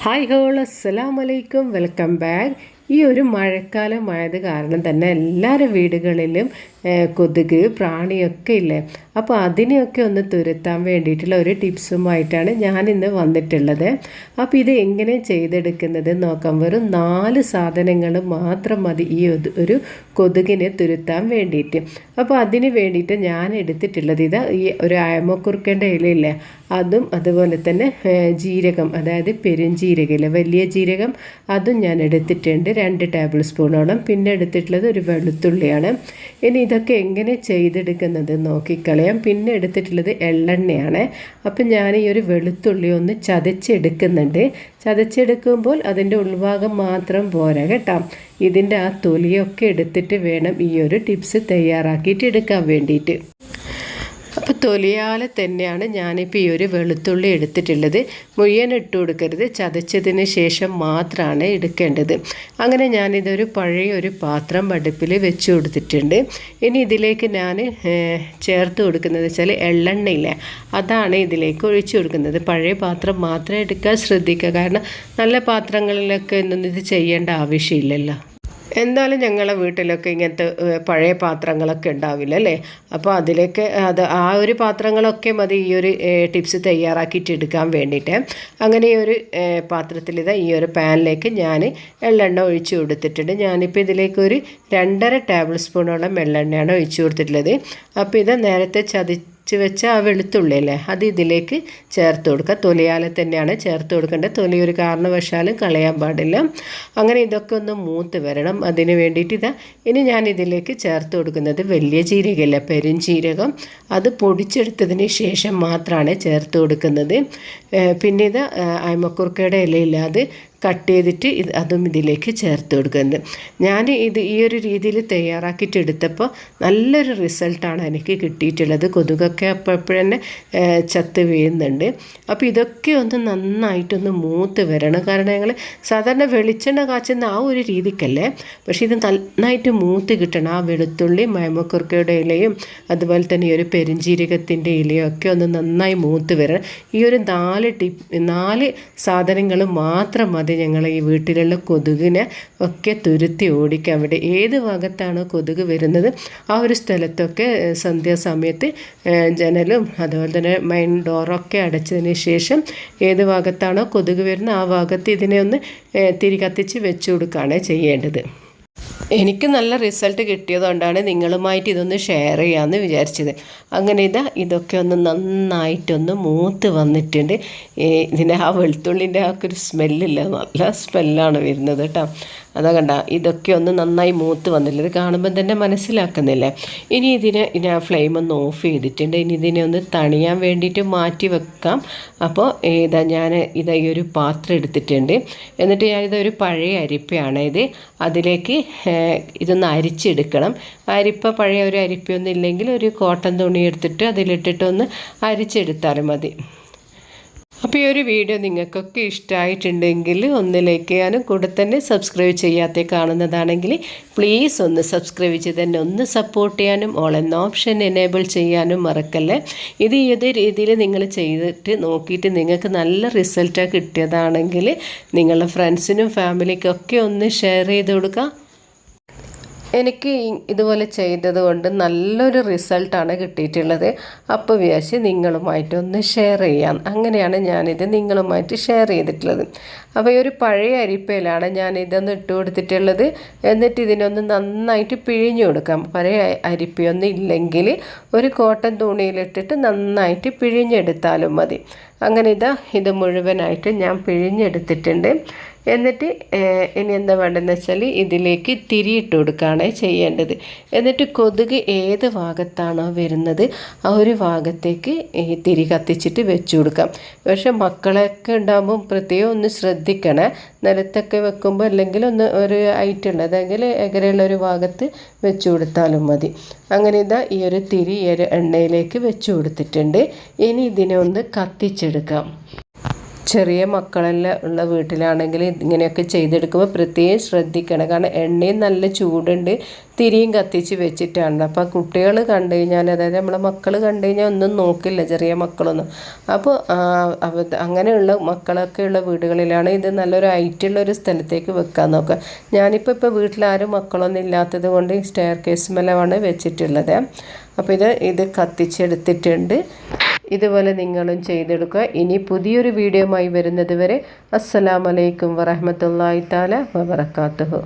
Hi whole അസ്സലാം വലൈക്കും welcome back ഈ ഒരു മഴക്കാലമായത് കാരണം തന്നെ എല്ലാവരുടെ വീടുകളിലും കൊതുക് പ്രാണിയൊക്കെ ഇല്ലേ? അപ്പോൾ അതിനെയൊക്കെ ഒന്ന് തുരത്താൻ വേണ്ടിയിട്ടുള്ള ഒരു ടിപ്സുമായിട്ടാണ് ഞാനിന്ന് വന്നിട്ടുള്ളത്. അപ്പോൾ ഇത് എങ്ങനെ ചെയ്തെടുക്കുന്നത് നോക്കാം. വെറും നാല് സാധനങ്ങൾ മാത്രം മതി ഈ ഒരു- കൊതുകിനെ തുരുത്താൻ വേണ്ടിയിട്ട്. അപ്പോൾ അതിന് വേണ്ടിയിട്ട് ഞാൻ എടുത്തിട്ടുള്ളത് ഇത് ഈ ഒരു അയമക്കുറുക്കേണ്ട ഇലയില്ലേ അതും അതുപോലെ തന്നെ ജീരകം അതായത് പെരുംജീരകയില്ല വലിയ ജീരകം അതും ഞാൻ എടുത്തിട്ടുണ്ട്. രണ്ട് ടേബിൾ സ്പൂണോളം പിന്നെ എടുത്തിട്ടുള്ളത് ഒരു വെളുത്തുള്ളിയാണ്. ഇനി ഇതൊക്കെ എങ്ങനെ ചെയ്തെടുക്കുന്നത് നോക്കിക്കളയാം. പിന്നെ എടുത്തിട്ടുള്ളത് എള്ളെണ്ണയാണ്. അപ്പം ഞാൻ ഈ ഒരു വെളുത്തുള്ളി ഒന്ന് ചതച്ചെടുക്കുന്നുണ്ട്. ചതച്ചെടുക്കുമ്പോൾ അതിന്റെ ഉൾഭാഗം മാത്രം പോരാ കേട്ടോ. ഇതിന്റെ ആ തൊലിയൊക്കെ എടുത്തിട്ട് വേണം ഈ ഒരു ടിപ്സ് തയ്യാറാക്കിയിട്ട് എടുക്കാൻ വേണ്ടിയിട്ട്. തൊലിയാലെ തന്നെയാണ് ഞാനിപ്പോൾ ഈ ഒരു വെളുത്തുള്ളി എടുത്തിട്ടുള്ളത്. മുഴുവൻ ഇട്ട് കൊടുക്കരുത്. ചതച്ചതിന് ശേഷം മാത്രമാണ് എടുക്കേണ്ടത്. അങ്ങനെ ഞാനിതൊരു പഴയ ഒരു പാത്രം അടുപ്പിൽ വെച്ച് കൊടുത്തിട്ടുണ്ട്. ഇനി ഇതിലേക്ക് ഞാൻ ചേർത്ത് കൊടുക്കുന്നത് വെച്ചാൽ എള്ളെണ്ണയില്ല? അതാണ് ഇതിലേക്ക് ഒഴിച്ചു കൊടുക്കുന്നത്. പഴയ പാത്രം മാത്രം എടുക്കാൻ ശ്രദ്ധിക്കുക. കാരണം നല്ല പാത്രങ്ങളിലൊക്കെ ഒന്നും ഇത് ചെയ്യേണ്ട ആവശ്യമില്ലല്ലോ. എന്തായാലും ഞങ്ങളെ വീട്ടിലൊക്കെ ഇങ്ങനത്തെ പഴയ പാത്രങ്ങളൊക്കെ ഉണ്ടാവില്ല അല്ലേ അപ്പോൾ അതിലേക്ക് അത് ആ ഒരു പാത്രങ്ങളൊക്കെ മതി ഈ ഒരു ടിപ്സ് തയ്യാറാക്കിയിട്ട് എടുക്കാൻ വേണ്ടിയിട്ട്. അങ്ങനെ ഈ ഒരു പാത്രത്തിൽ ഇതാ ഈ ഒരു പാനിലേക്ക് ഞാൻ എള്ളെണ്ണ ഒഴിച്ചു കൊടുത്തിട്ടുണ്ട്. ഞാനിപ്പോൾ ഇതിലേക്ക് ഒരു രണ്ടര ടേബിൾ സ്പൂണോളം എള്ളെണ്ണയാണ് ഒഴിച്ചു കൊടുത്തിട്ടുള്ളത്. അപ്പോൾ ഇത് നേരത്തെ ചതി ചതച്ച് വെച്ച ആ വെളുത്തുള്ളി അല്ലേ? അത് ഇതിലേക്ക് ചേർത്ത് കൊടുക്കുക. തൊലിയാലെ തന്നെയാണ് ചേർത്ത് കൊടുക്കേണ്ടത്. തൊലി ഒരു കാരണവശാലും കളയാൻ പാടില്ല. അങ്ങനെ ഇതൊക്കെ ഒന്ന് മൂത്ത് വരണം. അതിന് വേണ്ടിയിട്ട് ഇതാ ഇനി ഞാൻ ഇതിലേക്ക് ചേർത്ത് കൊടുക്കുന്നത് വലിയ ജീരകമല്ല? പെരുംജീരകം. അത് പൊടിച്ചെടുത്തതിന് ശേഷം മാത്രമാണ് ചേർത്ത് കൊടുക്കുന്നത്. പിന്നെ ഇത് അയമക്കുറുക്കയുടെ ഇലയില്ലാതെ കട്ട് ചെയ്തിട്ട് ഇത് അതും ഇതിലേക്ക് ചേർത്ത് കൊടുക്കുന്നത്. ഞാൻ ഇത് ഈ ഒരു രീതിയിൽ തയ്യാറാക്കിയിട്ട് എടുത്തപ്പോൾ നല്ലൊരു റിസൾട്ടാണ് എനിക്ക് കിട്ടിയിട്ടുള്ളത്. കൊതുകൊക്കെ അപ്പോഴപ്പോഴന്നെ ചത്ത് വീഴുന്നുണ്ട്. അപ്പോൾ ഇതൊക്കെ ഒന്ന് നന്നായിട്ടൊന്ന് മൂത്ത് വരണം. കാരണം ഞങ്ങൾ സാധാരണ വെളിച്ചെണ്ണ കാച്ചുന്ന ആ ഒരു രീതിക്കല്ലേ. പക്ഷേ ഇത് നന്നായിട്ട് മൂത്ത് കിട്ടണം. ആ വെളുത്തുള്ളി മയമക്കുറുക്കയുടെ ഇലയും അതുപോലെ തന്നെ ഈ ഒരു പെരിഞ്ജീരകത്തിന്റെ ഇലയും ഒക്കെ ഒന്ന് നന്നായി മൂത്ത് വരണം. ഈ ഒരു നാല് ടിപ്പ് നാല് സാധനങ്ങൾ മാത്രം മതി. ഞങ്ങൾ ഈ വീട്ടിലുള്ള കൊതുകിനെ ഒക്കെ തുരുത്തി ഓടിക്കാൻ അവിടെ ഏത് ഭാഗത്താണോ കൊതുക് വരുന്നത് ആ ഒരു സ്ഥലത്തൊക്കെ സന്ധ്യാസമയത്ത് ജനലും അതുപോലെ തന്നെ മെയിൻ ഡോറൊക്കെ അടച്ചതിന് ശേഷം ഏത് ഭാഗത്താണോ കൊതുക് വരുന്നത് ആ ഭാഗത്ത് ഇതിനെ ഒന്ന് തിരികത്തിച്ച് തിരി കത്തിച്ച് വെച്ച് കൊടുക്കുകയാണ് ചെയ്യേണ്ടത്. എനിക്ക് നല്ല റിസൾട്ട് കിട്ടിയതുകൊണ്ടാണ് നിങ്ങളുമായിട്ട് ഇതൊന്ന് ഷെയർ ചെയ്യാമെന്ന് വിചാരിച്ചത്. അങ്ങനെ ഇതാ ഇതൊക്കെ ഒന്ന് നന്നായിട്ടൊന്ന് മൂത്ത് വന്നിട്ടുണ്ട്. ഇതിന്റെ ആ വെളുത്തുള്ളിന്റെ ആ ഒരു സ്മെല്ലില്ല നല്ല സ്മെല്ലാണ് വരുന്നത് കേട്ടോ. അതാ കണ്ട ഇതൊക്കെ ഒന്ന് നന്നായി മൂത്ത് വന്നില്ല? ഇത് കാണുമ്പം തന്നെ മനസ്സിലാക്കുന്നില്ലേ? ഇനി ഇതിനെ ആ ഫ്ലെയിം ഒന്ന് ഓഫ് ചെയ്തിട്ടുണ്ട്. ഇനി ഇതിനെ ഒന്ന് തണിയാൻ വേണ്ടിയിട്ട് മാറ്റി വെക്കാം. അപ്പോൾ ഇതാ ഞാൻ ഇതാ ഈ ഒരു പാത്രം എടുത്തിട്ടുണ്ട്. എന്നിട്ട് ഞാനിത് ഒരു പഴയ അരിപ്പയാണ് ഇത്. അതിലേക്ക് ഇതൊന്ന് അരിച്ചെടുക്കണം. അരിപ്പ പഴയ ഒരു അരിപ്പയൊന്നും ഇല്ലെങ്കിൽ ഒരു കോട്ടൺ തുണി എടുത്തിട്ട് അതിലിട്ടിട്ടൊന്ന് അരിച്ചെടുത്താലും മതി. അപ്പോൾ ഈ ഒരു വീഡിയോ നിങ്ങൾക്കൊക്കെ ഇഷ്ടമായിട്ടുണ്ടെങ്കിൽ ഒന്ന് ലൈക്ക് ചെയ്യാനും കൂടെ തന്നെ സബ്സ്ക്രൈബ് ചെയ്യാത്ത കാണുന്നതാണെങ്കിൽ പ്ലീസ് ഒന്ന് സബ്സ്ക്രൈബ് ചെയ്ത് തന്നെ ഒന്ന് സപ്പോർട്ട് ചെയ്യാനും ഓൾ എന്ന ഓപ്ഷൻ എനേബിൾ ചെയ്യാനും മറക്കല്ലേ. ഇത് ഏത് രീതിയിൽ നിങ്ങൾ ചെയ്തിട്ട് നോക്കിയിട്ട് നിങ്ങൾക്ക് നല്ല റിസൾട്ടാണ് കിട്ടിയതാണെങ്കിൽ നിങ്ങളുടെ ഫ്രണ്ട്സിനും ഫാമിലിക്കൊക്കെ ഒന്ന് ഷെയർ ചെയ്ത് കൊടുക്കുക. എനിക്ക് ഇതുപോലെ ചെയ്തത് കൊണ്ട് നല്ലൊരു റിസൾട്ടാണ് കിട്ടിയിട്ടുള്ളത്. അപ്പോൾ വിചാരിച്ച് നിങ്ങളുമായിട്ടൊന്ന് ഷെയർ ചെയ്യാം. അങ്ങനെയാണ് ഞാനിത് നിങ്ങളുമായിട്ട് ഷെയർ ചെയ്തിട്ടുള്ളത്. അപ്പോൾ ഈ ഒരു പഴയ അരിപ്പയിലാണ് ഞാൻ ഇതൊന്ന് ഇട്ട് കൊടുത്തിട്ടുള്ളത്. എന്നിട്ട് ഇതിനൊന്ന് നന്നായിട്ട് പിഴിഞ്ഞു കൊടുക്കാം. പഴയ അരിപ്പയൊന്നും ഇല്ലെങ്കിൽ ഒരു കോട്ടൺ തുണിയിലിട്ടിട്ട് നന്നായിട്ട് പിഴിഞ്ഞെടുത്താലും മതി. അങ്ങനെ ഇതാ ഇത് മുഴുവനായിട്ട് ഞാൻ പിഴിഞ്ഞെടുത്തിട്ടുണ്ട്. എന്നിട്ട് ഇനി എന്താ വേണ്ടതെന്ന് വെച്ചാൽ ഇതിലേക്ക് തിരിയിട്ട് കൊടുക്കുകയാണ് ചെയ്യേണ്ടത്. എന്നിട്ട് കൊതുക് ഏത് ഭാഗത്താണോ വരുന്നത് ആ ഒരു ഭാഗത്തേക്ക് ഈ തിരി കത്തിച്ചിട്ട് വെച്ചു കൊടുക്കാം. പക്ഷേ മക്കളൊക്കെ ഉണ്ടാകുമ്പോൾ പ്രത്യേകം ഒന്ന് ശ്രദ്ധിക്കണേ. നിലത്തൊക്കെ വെക്കുമ്പോൾ അല്ലെങ്കിൽ ഒന്ന് ഒരു ഐറ്റം ഐറ്റുണ്ട് അതെങ്കിൽ എകരെയുള്ള ഒരു ഭാഗത്ത് വെച്ചു കൊടുത്താലും മതി. അങ്ങനെ ഇതാ ഈ ഒരു തിരി ഈ ഒരു എണ്ണയിലേക്ക് വെച്ചു കൊടുത്തിട്ടുണ്ട്. ഇനി ഇതിനെ ഒന്ന് കത്തിച്ചെടുക്കാം. ചെറിയ മക്കളെല്ലാം ഉള്ള വീട്ടിലാണെങ്കിൽ ഇങ്ങനെയൊക്കെ ചെയ്തെടുക്കുമ്പോൾ പ്രത്യേകം ശ്രദ്ധിക്കണം. കാരണം എണ്ണയും നല്ല ചൂടുണ്ട് തിരിയും കത്തിച്ച് വെച്ചിട്ടാണ്. അപ്പോൾ കുട്ടികൾ കണ്ടു കഴിഞ്ഞാൽ അതായത് നമ്മളെ മക്കൾ കണ്ടു കഴിഞ്ഞാൽ ഒന്നും നോക്കില്ല ചെറിയ മക്കളൊന്നും. അപ്പോൾ അങ്ങനെയുള്ള മക്കളൊക്കെ ഉള്ള വീടുകളിലാണ് ഇത് നല്ലൊരു ഹൈറ്റുള്ള ഒരു സ്ഥലത്തേക്ക് വെക്കാൻ നോക്കുക. ഞാനിപ്പോൾ ഇപ്പോൾ വീട്ടിലാരും മക്കളൊന്നും ഇല്ലാത്തത് കൊണ്ട് സ്റ്റെയർ കേസ് മേലാണ് വെച്ചിട്ടുള്ളത്. അപ്പോൾ ഇത് ഇത് കത്തിച്ചെടുത്തിട്ടുണ്ട്. ഇതുപോലെ നിങ്ങളും ചെയ്തെടുക്കുക. ഇനി പുതിയൊരു വീഡിയോയുമായി വരുന്നത് വരെ അസ്സലാമലൈക്കും വറഹമത്തല്ലായി താല വബർക്കാത്തുഹു